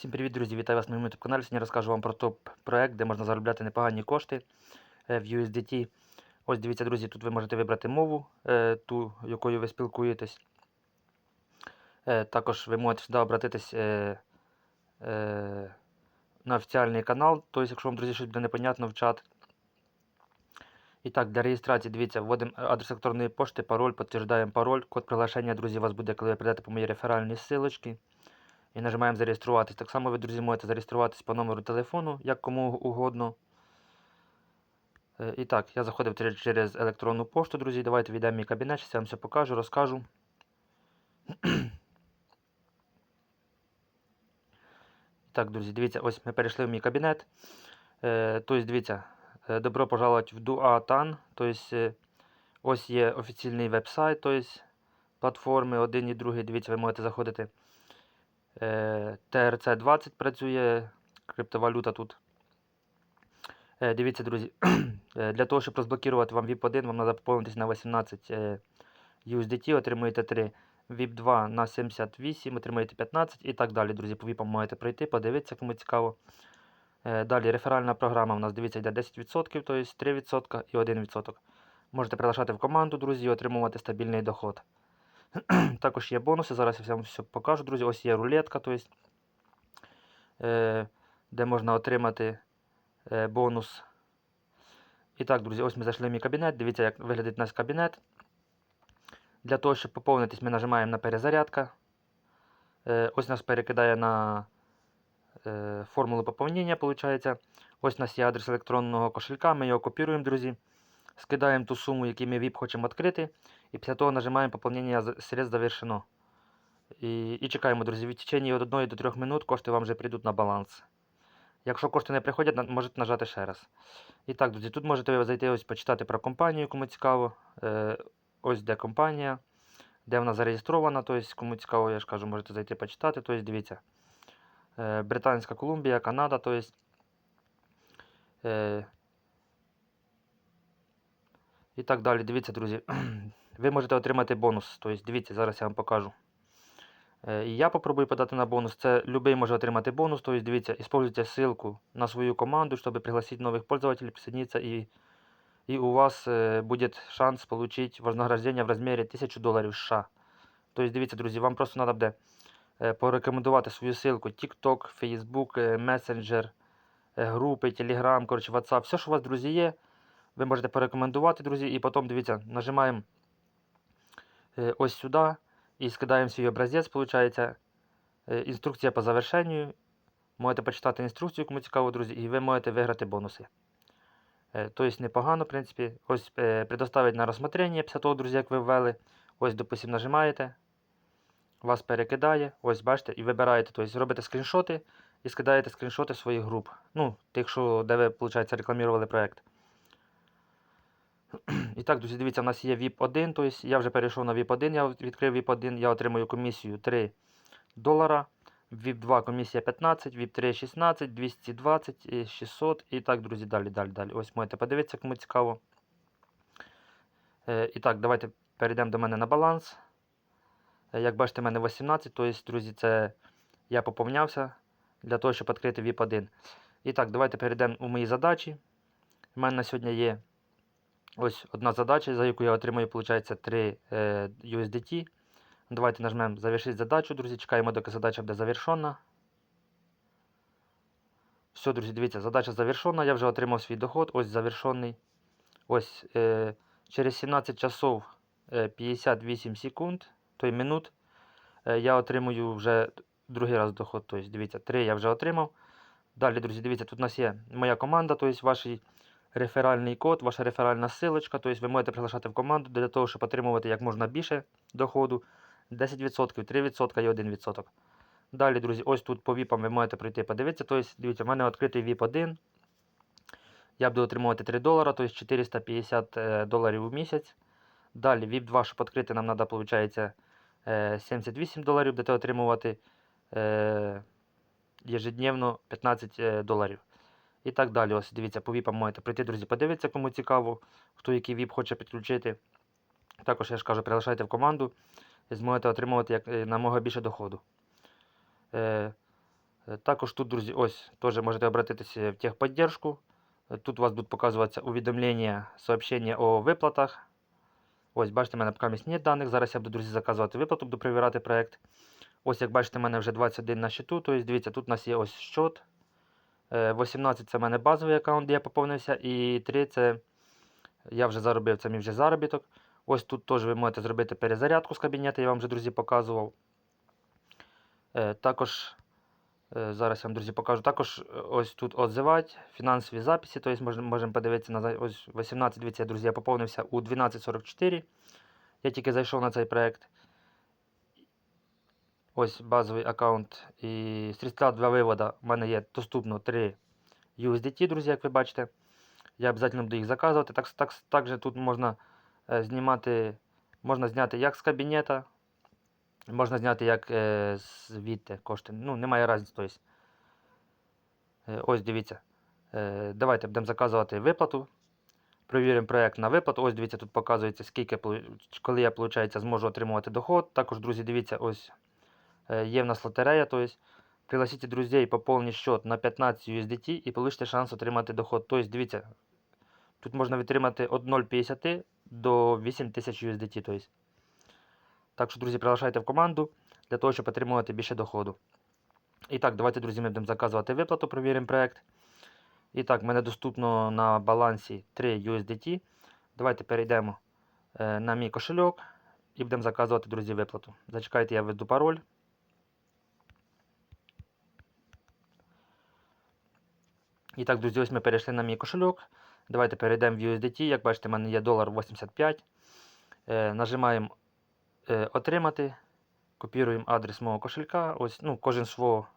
Всім привіт, друзі! Вітаю вас на моєму youtube каналі. Сьогодні розкажу вам про топ-проект, де можна заробляти непогані кошти е, в USDT. Ось дивіться, друзі, тут ви можете вибрати мову, е, ту, якою ви спілкуєтесь. Е, Також ви можете сюди обратитись на офіціальний канал, тобто, якщо вам, друзі, щось буде непонятно в чат. І так, для реєстрації, дивіться, вводимо адрес електронної пошти, пароль, підтверждаємо пароль. Код приглашення, друзі, у вас буде, коли ви прийдете по моїй реферальній ссылочці. І нажимаємо зареєструватись. Так само ви, друзі, можете зареєструватись по номеру телефону, як кому угодно. Е, І так, я заходив через- електронну пошту, друзі. Давайте війдемо в мій кабінет, зараз я вам все покажу, розкажу. Так, друзі, дивіться, ось ми перейшли в мій кабінет. Е, Тобто, дивіться, е, добро пожаловать в Дуатан. Тобто, ось є офіційний веб-сайт, тобто, платформи один і другий. Дивіться, ви можете заходити. Е, TRC20 працює, криптовалюта тут. Е, Дивіться, друзі, е, для того, щоб розблокувати вам VIP1, вам треба поповнитись на 18 е, USDT, отримуєте 3. VIP2 на 78, отримуєте 15 і так далі, друзі. По VIP можете пройти, подивитися, кому цікаво. Е, Далі реферальна програма у нас, дивіться, йде 10%, тобто 3% і 1%. Можете приглашати в команду, друзі, і отримувати стабільний доход. Також є бонуси. Зараз я вам все покажу, друзі. Ось є рулетка, тобто, е, де можна отримати е, бонус. І так, друзі, ось ми зайшли в мій кабінет. Дивіться, як виглядить наш кабінет. Для того, щоб поповнитись, ми нажимаємо на перезарядка. Е, ось нас перекидає на е, формулу поповнення, виходить. Ось у нас є адрес електронного кошелька, ми його копіруємо, друзі. Скидаємо ту суму, яку ми VIP хочемо відкрити. І після того нажимаємо поповнення средств завершено. І, і чекаємо, друзі. В течение від 1 до 3 минут кошти вам вже прийдуть на баланс. Якщо кошти не приходять, можете нажати ще раз. І так, друзі, тут можете зайти ось почитати про компанію, кому цікаво. Е, ось де компанія, де вона зареєстрована. Тобто, кому цікаво, я ж кажу, можете зайти почитати. Тобто, дивіться. Е, Британська Колумбія, Канада, тобто. Е, і так далі. Дивіться, друзі. Ви можете отримати бонус. Тобто, дивіться, зараз я вам покажу. Е, І я попробую подати на бонус. Це любий може отримати бонус. Тобто, дивіться, используйте ссылку на свою команду, щоб пригласить новых пользователей присоединиться. И, и у вас е, буде шанс получить вознаграждення в розмірі 1000 доларів США. Тобто, дивіться, друзі, вам просто треба буде е, порекомендувати свою ссылку TikTok, Facebook, е, Messenger, е, групи, Telegram, коротше, WhatsApp. Все, що у вас, друзі, є. Ви можете порекомендувати, друзі, і потім дивіться, нажимаємо е, ось сюди і скидаємо свій образець, виходить. Е, інструкція по завершенню. Можете почитати інструкцію, кому цікаво, друзі, і ви можете виграти бонуси. Тобто непогано, в принципі. Ось предоставить на розсмотрення після того, друзі, як ви ввели. Ось, допустим, нажимаєте, вас перекидає, ось бачите, і вибираєте, тобто робите скріншоти і скидаєте скріншоти своїх груп. Ну, тих, де ви, виходить, рекламували проєкт. І так, друзі, дивіться, у нас є VIP 1, тобто я вже перейшов на VIP 1, я відкрив VIP 1, я отримую комісію 3 долара. VIP 2 комісія 15, VIP 3 16, 220, 600 і так, друзі, далі, далі, далі. Ось можете подивитися, кому цікаво. Е, і так, давайте перейдемо до мене на баланс. Е, як бачите, в мене 18, тобто, друзі, це я поповнявся для того, щоб відкрити VIP 1. І так, давайте перейдемо у мої задачі. У мене на сьогодні є ось одна задача, за яку я отримую, виходить, 3 е, USDT. Давайте нажмемо завершити задачу, друзі. Чекаємо, доки задача буде завершена. Все, друзі, дивіться, задача завершена. Я вже отримав свій доход. Ось завершений. Ось е, через 17 часов е, 58 секунд, той минут. Е, я отримую вже другий раз доход. Тобто, дивіться, 3 я вже отримав. Далі, друзі, дивіться, тут у нас є моя команда, тобто ваш реферальний код, ваша реферальна ссылочка. Тобто ви можете приглашати в команду для того, щоб отримувати як можна більше доходу. 10%, 3% і 1%. Далі, друзі, ось тут по VIP ви можете пройти подивитися. Тобто, дивіться, в мене відкритий VIP 1. Я буду отримувати 3 долара, тобто 450 е, доларів у місяць. Далі VIP 2, щоб відкрити, нам треба, виходить, е, 78 доларів, будете отримувати е, ежедневно 15 е, доларів. І так далі. Ось дивіться, по VIP можете прийти, друзі, подивитися, кому цікаво, хто який VIP хоче підключити. Також я ж кажу, приглашайте в команду і зможете отримувати як, е, намного більше доходу. Е, Е, Також тут, друзі, ось теж можете обратитися в техподдержку. Тут у вас будуть показуватися увідомлення, сообщення о виплатах. Ось, бачите, в мене поки місць даних. Зараз я буду, друзі, заказувати виплату, буду перевіряти проект. Ось, як бачите, в мене вже 21 на щиту. Тобто, дивіться, тут у нас є ось щот. Е, 18 це в мене базовий аккаунт, де я поповнився. І 3 це я вже заробив, це мій вже заробіток. Ось тут теж ви можете зробити перезарядку з кабінету, я вам вже, друзі, показував. Е, Також, е, зараз я вам, друзі, покажу. Також е, ось тут отзивати, фінансові записи, тобто можемо можемо подивитися на ось 18, дивіться, друзі, я поповнився у 12.44. Я тільки зайшов на цей проект. Ось базовий аккаунт. І средства для виводу в мене є доступно 3 USDT, друзі, як ви бачите. Я обов'язково буду їх заказувати. Так, так, також тут можна е, знімати, можна зняти як з кабінета, можна зняти як е, звідти кошти. Ну, немає різниці. Тобто. Ось дивіться. Е, давайте будемо заказувати виплату. Провіримо проект на виплату. Ось дивіться, тут показується, скільки, коли я виходить, зможу отримувати доход. Також, друзі, дивіться, ось є в нас лотерея. Тобто, пригласите друзей, счет на 15 USDT і получите шанс отримати доход. Тобто, дивіться, тут можна відтримати від 0,50 до 8000 USDT. Тобто. Так що, друзі, приглашайте в команду для того, щоб отримувати більше доходу. І так, давайте, друзі, ми будемо заказувати виплату, провіримо проект. І так, в мене доступно на балансі 3 USDT. Давайте перейдемо е, на мій кошельок і будемо заказувати, друзі, виплату. Зачекайте, я введу пароль. І так, друзі, ось ми перейшли на мій кошельок. Давайте перейдемо в USDT. Як бачите, в мене є долар 85. Е, нажимаємо е, Отримати. Копіруємо адрес мого кошелька. Ось, ну, кожен свого.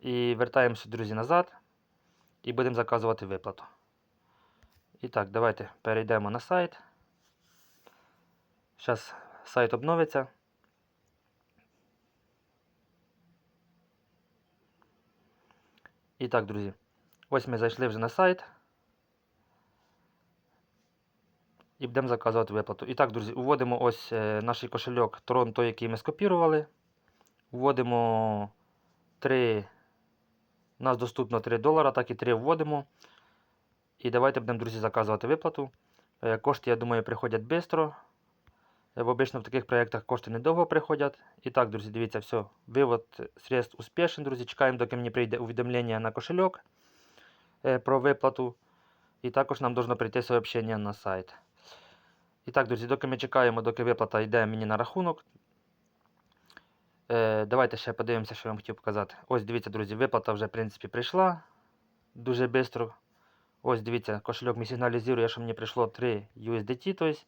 І вертаємося, друзі, назад. І будемо заказувати виплату. І так, давайте перейдемо на сайт. Зараз сайт обновиться. І так, друзі. Ось ми зайшли вже на сайт. І будемо заказувати виплату. І так, друзі, вводимо ось е, наш кошельок Tron, той, який ми скопірували. Вводимо 3. У нас доступно 3 долара, так і 3 вводимо. І давайте будемо, друзі, заказувати виплату. Е, Кошти, я думаю, приходять швидко. Бо обично в таких проєктах кошти недовго приходять. І так, друзі, дивіться, все. Вивод средств успішний, друзі. Чекаємо, доки мені прийде увідомлення на кошельок е, про виплату. І також нам должно прийти сообщення на сайт. І так, друзі, доки ми чекаємо, доки виплата йде мені на рахунок. Е, давайте ще подивимося, що я вам хотів показати. Ось дивіться, друзі, виплата вже в принципі прийшла дуже швидко. Ось дивіться, кошельок мені сигналізує, що мені прийшло 3 USDT. Тобто,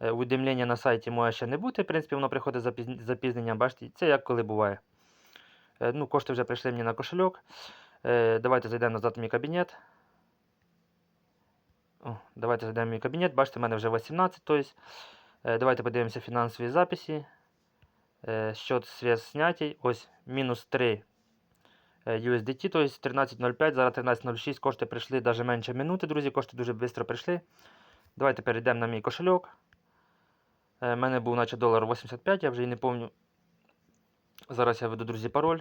е, увідомлення на сайті може ще не бути. В принципі, воно приходить з запіз- запізненням. Бачите, це як коли буває. Е, ну, Кошти вже прийшли мені на кошельок. Е, давайте зайдемо назад в мій кабінет. Давайте зайдемо в мій кабінет. Бачите, в мене вже 18. Тобто, е, давайте подивимося фінансові записи. Е, Счет средств снятий. Ось мінус 3 е, USDT, тобто 13.05, зараз 13.06. Кошти прийшли навіть менше минути, друзі. Кошти дуже швидко прийшли. Давайте перейдемо на мій кошельок. У мене був наче долар 85, я вже і не пам'ятаю. Зараз я введу, друзі, пароль.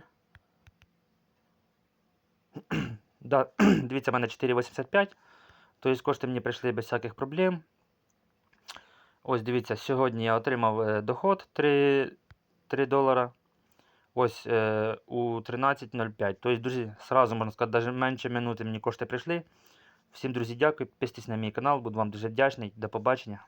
Да, дивіться, в мене 4,85. Тобто кошти мені прийшли без всяких проблем. Ось дивіться, сьогодні я отримав е, доход 3, 3 долара. Ось е, у 13.05. Тобто, друзі, сразу можна сказати, навіть менше минути мені кошти прийшли. Всім, друзі, дякую. Підписуйтесь на мій канал, буду вам дуже вдячний. До побачення.